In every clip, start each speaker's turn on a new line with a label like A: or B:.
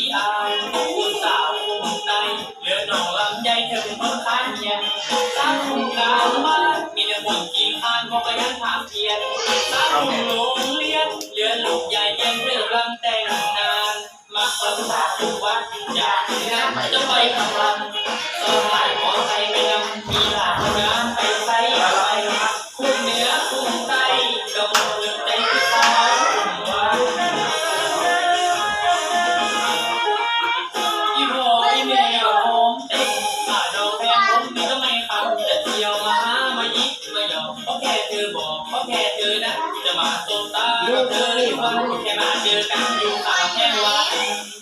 A: ขี้อายผู้สาวคนในเหลือน้องลำใหญ่เธอเป็นคนข้างเคียงสาวคนกลางบ้านมีแต่คนขี้ข้านเพราะก็ยังถามเพียนสาวคนโรงเรียนเหลือลูกใหญ่ยังเรื่องลำแต่งนานมาคนสาวทุกวันอยากนะจะไปทำลัง เพราะแค่เธอนะจะมาสบตากับเธอทุกวันแค่มาเจอกันอยู่ข้างแค่วัน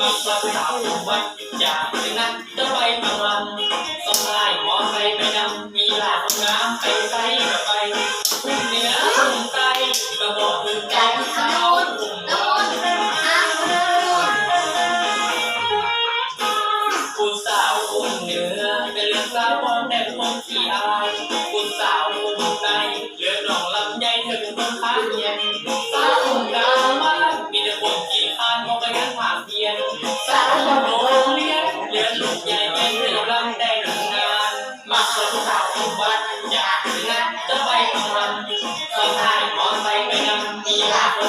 A: มาสาวสาววันจากนั้นจะไปทำวันต้องไล่มอไซไปนำมีหลานงามไปใส่กไปคุณเหนือคุณใต้ก็บอกถึงใจสาวผมว่าคุณสาวคุณเหนือเป็นเรื่องสาวของแต่นคนที่อาย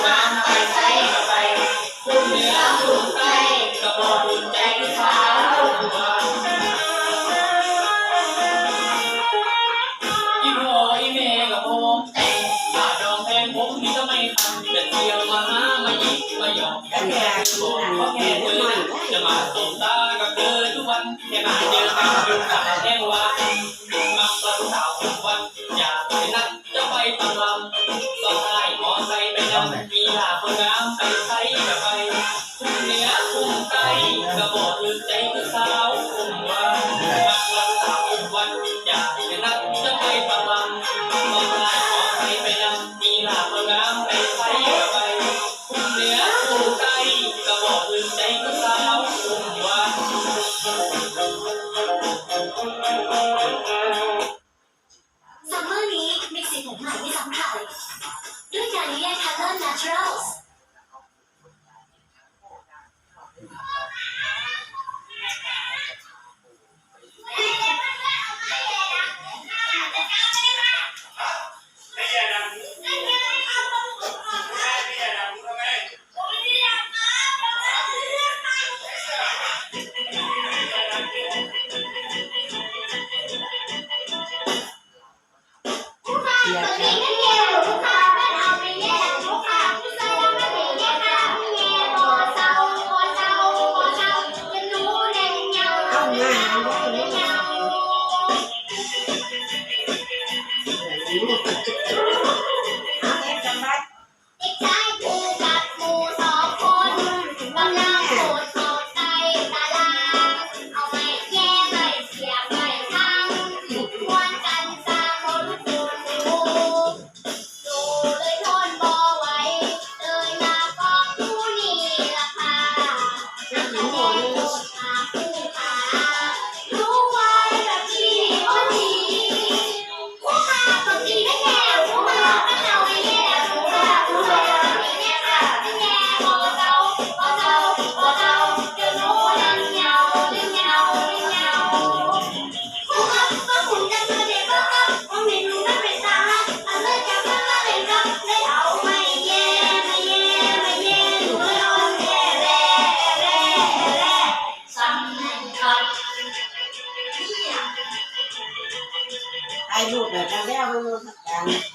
A: น้ำไปใช้ก็ไปคุณเนือคุณใต้ก็บอกอุ่นใจที่สาวว่าอีโบอีเมกับผมแต่งขาดองแพงผมนี่ก็ไม่ทำแต่เที่ยวมาหามายิกมาหยอกแค่แค่บกเพราะแค่เธอจะมาสบตากับเธอทุกวันแค่มาเจอกันอยู่กับแค่วันมาตอนสาวทุกวันอยากไปนัดจะไปตำลำตอนท้ายมอไซ ไปนมีหลาคนงามไปใช้กับไปคุณเหนือคุณใต้ก็บอกถึงใจคือสาวคุณว่าม เถ่า
B: ยรู
C: ป
B: แบบแล้
C: วมันรู้สักก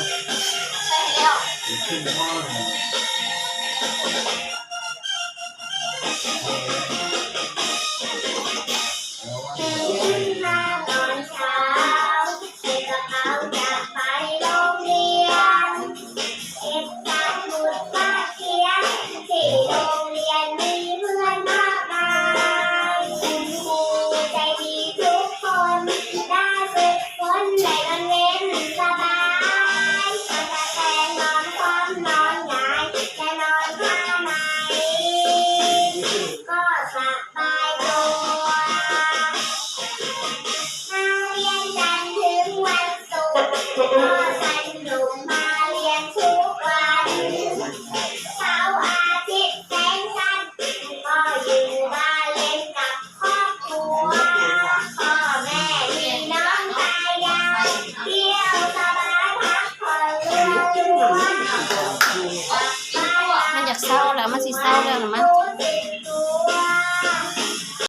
B: ขึ้น ล้วนมั